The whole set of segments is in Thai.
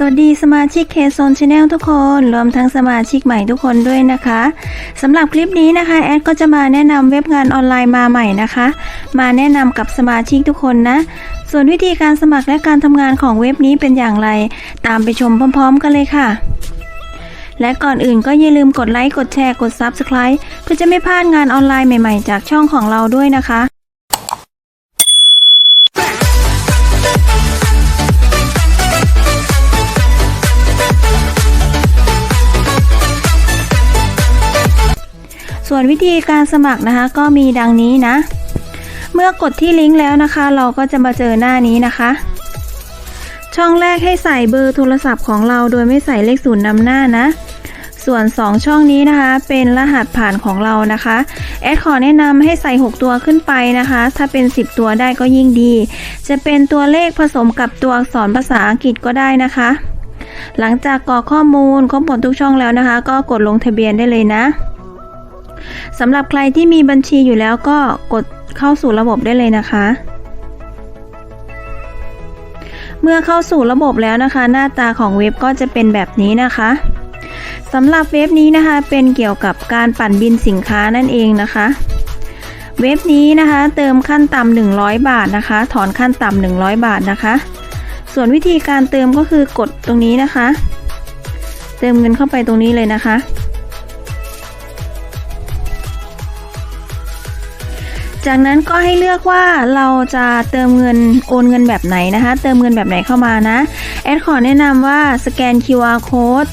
สวัสดีสมาชิกเคโซนชาแนลทุกคน รวมทั้งสมาชิกใหม่ทุกคนด้วยนะคะสำหรับคลิปนี้นะคะ แอดก็จะมาแนะนำเว็บงานออนไลน์มาใหม่นะคะ มาแนะนำกับสมาชิกทุกคนนะ ส่วนวิธีการสมัครและการทำงานของเว็บนี้เป็นอย่างไร ตามไปชมพร้อม ๆ กันเลยค่ะ และก่อนอื่นก็อย่าลืมกดไลค์กดแชร์กด Subscribe เพื่อจะไม่พลาดงานออนไลน์ใหม่ ๆ จากช่องของเราด้วยนะคะ วนวิธีการสมัครนะคะ ก็มีดังนี้นะ เมื่อกดที่ลิงก์แล้วนะคะ เราก็จะมาเจอหน้านี้นะคะ ช่องแรกให้ใส่เบอร์โทรศัพท์ของเราโดยไม่ใส่เลขศูนย์นำหน้านะ ส่วน 2 ช่องนี้นะคะ เป็นรหัสผ่านของเรานะคะแอดขอแนะนำให้ใส่ 6 ตัวขึ้นไปนะคะ ถ้าเป็น 10 ตัวได้ก็ยิ่งดี จะเป็นตัวเลขผสมกับตัวอักษรภาษาอังกฤษก็ได้นะคะ หลังจากกรอกข้อมูลครบหมดทุกช่องแล้วนะคะ ก็กดลงทะเบียนได้เลยนะ สำหรับใครที่มีบัญชีอยู่แล้วก็กดเข้าสู่ระบบได้เลยนะคะ เมื่อเข้าสู่ระบบแล้วนะคะ หน้าตาของเว็บก็จะเป็นแบบนี้นะคะสำหรับเว็บนี้นะคะเป็นเกี่ยวกับการปั่นบินสินค้านั่นเองนะคะ เว็บนี้นะคะเติมขั้นต่ำ100 บาทนะคะ ถอนขั้นต่ำ100 บาทนะคะ ส่วนวิธีการเติมก็คือกดตรงนี้นะคะ เติมเงินเข้าไปตรงนี้เลยนะคะ จากนั้นก็ให้เลือกว่าเราจะเติมเงินโอนเงินแบบไหนนะคะ เติมเงินแบบไหนเข้ามานะ แอดขอแนะนำว่าสแกน QR code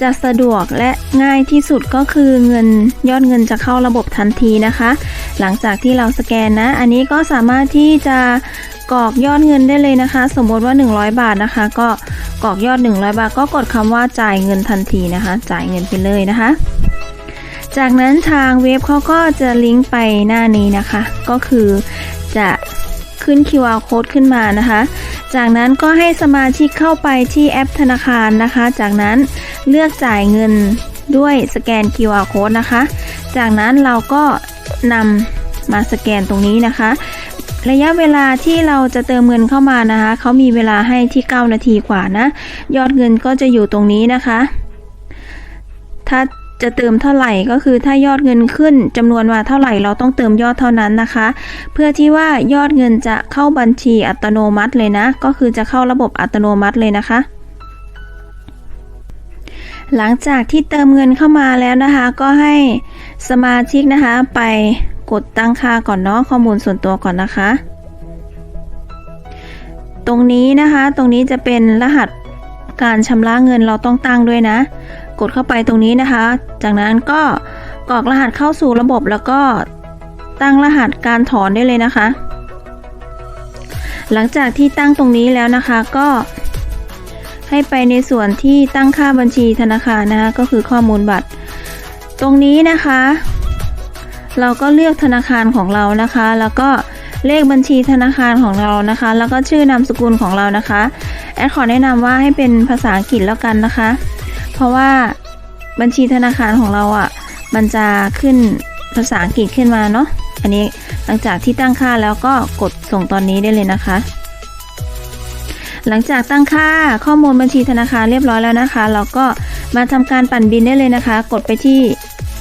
จะสะดวกและง่ายที่สุดก็คือเงินยอดเงินจะเข้าระบบทันทีนะคะ หลังจากที่เราสแกนนะ อันนี้ก็สามารถที่จะกรอกยอดเงินได้เลยนะคะ สมมติว่า 100 บาทนะคะ ก็กรอกยอด 100 บาท ก็กดคำว่าจ่ายเงินทันทีนะคะ จ่ายเงินไปเลยนะคะ จากนั้นทางเว็บเขาก็จะลิงก์ไปหน้านี้นะคะ ก็คือจะขึ้น QR code ขึ้นมานะคะ จากนั้นก็ให้สมาชิกเข้าไปที่แอปธนาคารนะคะ จากนั้นเลือกจ่ายเงินด้วยสแกน QR code นะคะ จากนั้นเราก็นำมาสแกนตรงนี้นะคะ ระยะเวลาที่เราจะเติมเงินเข้ามานะคะ เขามีเวลาให้ที่ 9 นาทีกว่านะ ยอดเงินก็จะอยู่ตรงนี้นะคะ ถ้า จะเติมเท่าไหร่ก็คือถ้ายอดเงินขึ้นจำนวนมาเท่าไหร่เราต้องเติมยอดเท่านั้นนะคะ เพื่อที่ว่ายอดเงินจะเข้าบัญชีอัตโนมัติเลยนะ ก็คือจะเข้าระบบอัตโนมัติเลยนะคะหลังจากที่เติมเงินเข้ามาแล้วนะคะ ก็ให้สมาชิกนะคะ ไปกดตั้งค่าก่อนเนาะข้อมูลส่วนตัวก่อนนะคะ ตรงนี้นะคะ ตรงนี้จะเป็นรหัสการชำระเงินเราต้องตั้งด้วยนะ กดเข้าไปตรงนี้นะคะ จากนั้นก็กรอกรหัสเข้าสู่ระบบแล้วก็ตั้งรหัสการถอนได้เลยนะคะ หลังจากที่ตั้งตรงนี้แล้วนะคะก็ให้ไปในส่วนที่ตั้งค่าบัญชีธนาคารนะคะก็คือข้อมูลบัตร ตรงนี้นะคะ เราก็เลือกธนาคารของเรานะคะ แล้วก็เลขบัญชีธนาคารของเรานะคะ แล้วก็ชื่อนามสกุลของเรานะคะ แอดขอแนะนำว่าให้เป็นภาษาอังกฤษแล้วกันนะคะ เพราะว่าบัญชีธนาคารของเราอะ่ะ มันจะขึ้นภาษาอังกฤษขึ้นมาเนาะ อันนี้หลังจากที่ตั้งค่าแล้วก็กดส่งตอนนี้ได้เลยนะคะ หลังจากตั้งค่าข้อมูลบัญชีธนาคารเรียบร้อยแล้วนะคะ เราก็มาทำการปั่นบินได้เลยนะคะ กดไปที่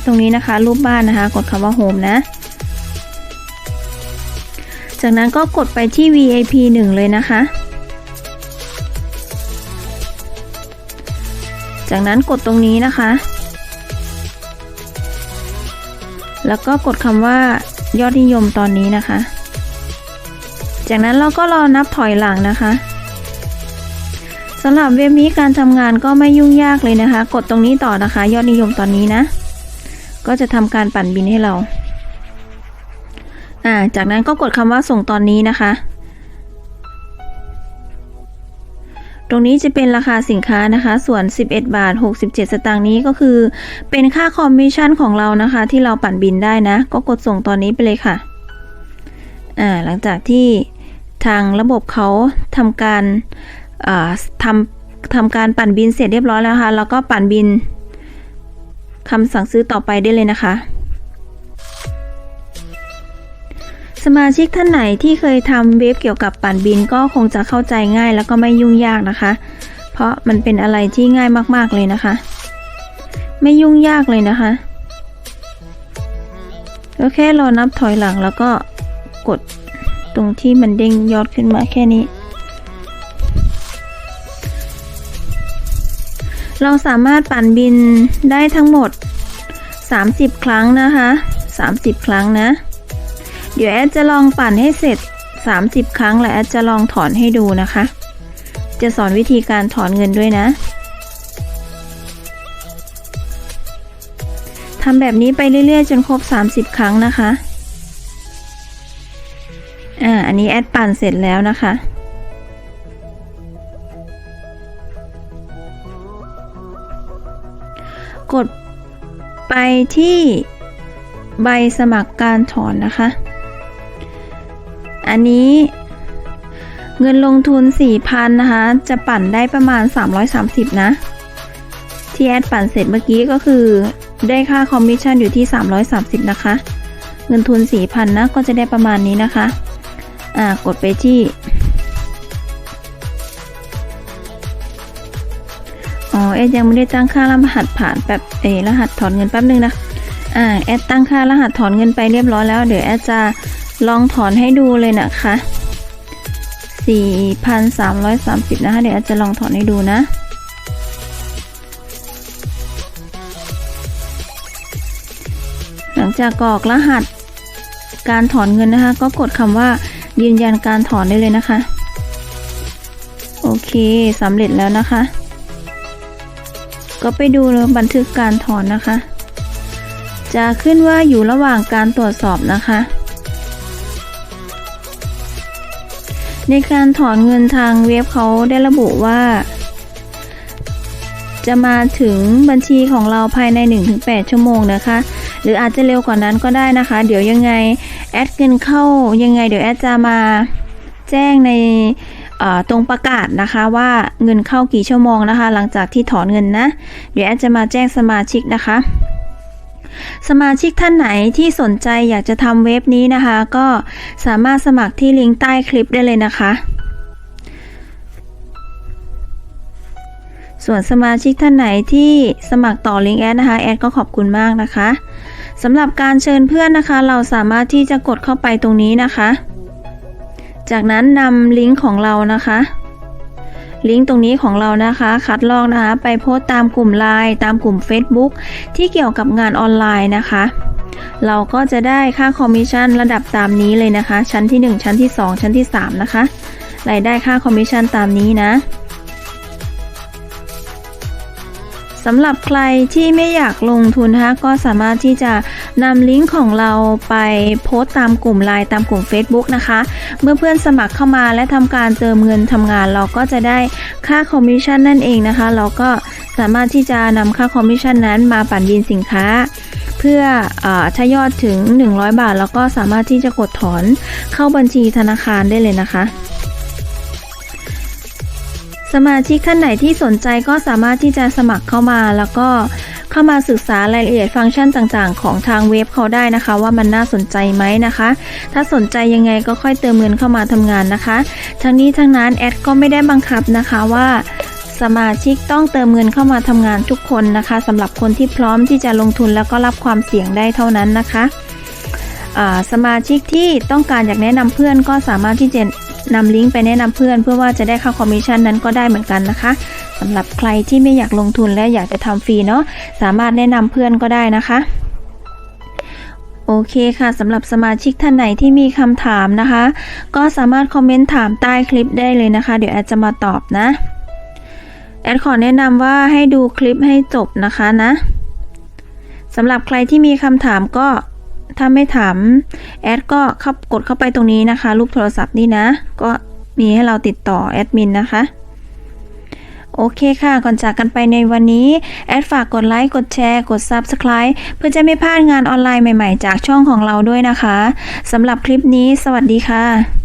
ตรงนี้นะคะ รูปบ้านนะคะ กดคำว่าโฮมนะ จากนั้นก็กดไปที่ VIP 1 เลยนะคะ จากนั้นกดตรงนี้นะคะ แล้วก็กดคำว่ายอดนิยมตอนนี้นะคะ จากนั้นเราก็รอนับถอยหลังนะคะสำหรับเว็บนี้การทำงานก็ไม่ยุ่งยากเลยนะคะ กดตรงนี้ต่อนะคะ ยอดนิยมตอนนี้นะ ก็จะทำการปั่นบินให้เรา อ่า จากนั้นก็กดคำว่าส่งตอนนี้นะคะ ตรงนี้จะเป็นราคาสินค้านะคะ ส่วน 11 บาท 67 สตางค์นี้ก็คือ เป็นค่าคอมมิชชั่นของเรานะคะ ที่เราปั่นบินได้นะ ก็กดส่งตอนนี้ไปเลยค่ะ อ่า หลังจากที่ทางระบบเขาทำการอ่าทำทำการปั่นบินเสร็จเรียบร้อยแล้วค่ะ แล้วก็ปั่นบินคำสั่งซื้อต่อไปได้เลยนะคะ สมาชิกท่านไหนที่เคยทำเว็บเกี่ยวกับปั่นบินก็คงจะเข้าใจง่ายแล้วก็ไม่ยุ่งยากนะคะ เพราะมันเป็นอะไรที่ง่ายมากๆเลยนะคะ ไม่ยุ่งยากเลยนะคะก็แค่รอนับถอยหลังแล้วก็กดตรงที่มันเด้งยอดขึ้นมาแค่นี้ เราสามารถปั่นบินได้ทั้งหมด 30 ครั้งนะคะ 30 ครั้งนะ ดี๋ยวแอดจะลองปั่นให้เสร็จ 30 ครั้งและแอดจะลองถอนให้ดูนะคะ จะสอนวิธีการถอนเงินด้วยนะทำแบบนี้ไปเรื่อยๆ จนครบ 30 ครั้งนะคะ อ่า อันนี้แอดปั่นเสร็จแล้วนะคะ กดไปที่ใบสมัครการถอนนะคะ อันนี้เงินลงทุน 4,000 นะคะ จะปั่นได้ประมาณ 330 นะ ที่แอดปั่นเสร็จเมื่อกี้ก็คือ ได้ค่าคอมมิชชั่นอยู่ที่ 330 นะคะ เงินทุน 4,000 นะ ก็จะได้ประมาณนี้นะคะ อ่า กดไปที่ อ๋อ แอดยังไม่ได้ตั้งค่ารหัสผ่านแบบเอรหัสถอนเงินแป๊บนึงนะ อ่า แอดตั้งค่ารหัสถอนเงินไปเรียบร้อยแล้ว เดี๋ยวแอดจะ ลองถอนให้ดูเลยนะคะ 4,330 นะคะ เดี๋ยวจะลองถอนให้ดูนะ หลังจากกรอกรหัสการถอนเงินนะคะ ก็กดคำว่ายืนยันการถอนได้เลยนะคะ โอเคสำเร็จแล้วนะคะ ก็ไปดูบันทึกการถอนนะคะ จะขึ้นว่าอยู่ระหว่างการตรวจสอบนะคะ ในการถอนเงินทางเว็บเขาได้ระบุว่า จะมาถึงบัญชีของเราภายใน 1-8 ชั่วโมงนะคะ หรืออาจจะเร็วกว่านั้นก็ได้นะคะ เดี๋ยวยังไงแอดเงินเข้ายังไง เดี๋ยวแอดจะมาแจ้งในตรงประกาศนะคะว่าเงินเข้ากี่ชั่วโมงนะคะ หลังจากที่ถอนเงินนะ เดี๋ยวแอดจะมาแจ้งสมาชิกนะคะ สมาชิกท่านไหนที่สนใจอยากจะทำเว็บนี้นะคะ ก็สามารถสมัครที่ลิงก์ใต้คลิปได้เลยนะคะ ส่วนสมาชิกท่านไหนที่สมัครต่อลิงก์แอดนะคะ แอดก็ขอบคุณมากนะคะสำหรับการเชิญเพื่อนนะคะ เราสามารถที่จะกดเข้าไปตรงนี้นะคะ จากนั้นนำลิงก์ของเรานะคะ ลิงก์ตรงนี้ของเรานะคะ คัดลอกนะคะไปโพสต์ตามกลุ่มไลน์ตามกลุ่ม Facebook ที่เกี่ยวกับงานออนไลน์นะคะ เราก็จะได้ค่าคอมมิชชั่นระดับตามนี้เลยนะคะ ชั้นที่ 1 ชั้นที่ 2 ชั้นที่ 3 นะคะรายได้ค่าคอมมิชชั่นตามนี้นะ สำหรับใครที่ไม่อยากลงทุนนะคะก็สามารถที่จะนำลิงก์ของเราไปโพสต์ตามกลุ่มไลน์ตามกลุ่ม Facebook นะคะ เมื่อเพื่อนสมัครเข้ามาและทำการเติมเงินทำงาน เราก็จะได้ค่าคอมมิชชั่นนั่นเองนะคะ เราก็สามารถที่จะนำค่าคอมมิชชั่นนั้นมาปั่นบินสินค้า เพื่ออถ้ายอดถึง 100 บาทเราก็สามารถที่จะกดถอนเข้าบัญชีธนาคารได้เลยนะคะ สมาชิกท่านไหนที่สนใจก็สามารถที่จะสมัครเข้ามาแล้วก็เข้ามาศึกษารายละเอียดฟังก์ชันต่างๆ ของทางเว็บเขาได้นะคะ ว่ามันน่าสนใจไหมนะคะ ถ้าสนใจยังไงก็ค่อยเติมเงินเข้ามาทำงานนะคะ ทั้งนี้ทั้งนั้นแอดก็ไม่ได้บังคับนะคะว่าสมาชิกต้องเติมเงินเข้ามาทำงานทุกคนนะคะสำหรับคนที่พร้อมที่จะลงทุนแล้วก็รับความเสี่ยงได้เท่านั้นนะคะสมาชิกที่ต้องการอยากแนะนำเพื่อนก็สามารถที่จะ นำลิงก์ไปแนะนำเพื่อนเพื่อว่าจะได้ค่าคอมมิชชั่นนั้นก็ได้เหมือนกันนะคะสำหรับใครที่ไม่อยากลงทุนและอยากจะทำฟรีเนาะสามารถแนะนำเพื่อนก็ได้นะคะโอเคค่ะสำหรับสมาชิกท่านไหนที่มีคำถามนะคะ ก็สามารถคอมเมนต์ถามใต้คลิปได้เลยนะคะ เดี๋ยวแอดจะมาตอบนะ แอดขอแนะนำว่าให้ดูคลิปให้จบนะคะนะสำหรับใครที่มีคำถามก็ ถ้าไม่ถามแอดก็เข้ากดเข้าไปตรงนี้นะคะ รูปโทรศัพท์นี่นะ ก็มีให้เราติดต่อแอดมินนะคะโอเคค่ะ ก่อนจากกันไปในวันนี้ แอดฝากกดไลค์ กดแชร์ กด Subscribe เพื่อจะไม่พลาดงานออนไลน์ใหม่ๆ จากช่องของเราด้วยนะคะสำหรับคลิปนี้ สวัสดีค่ะ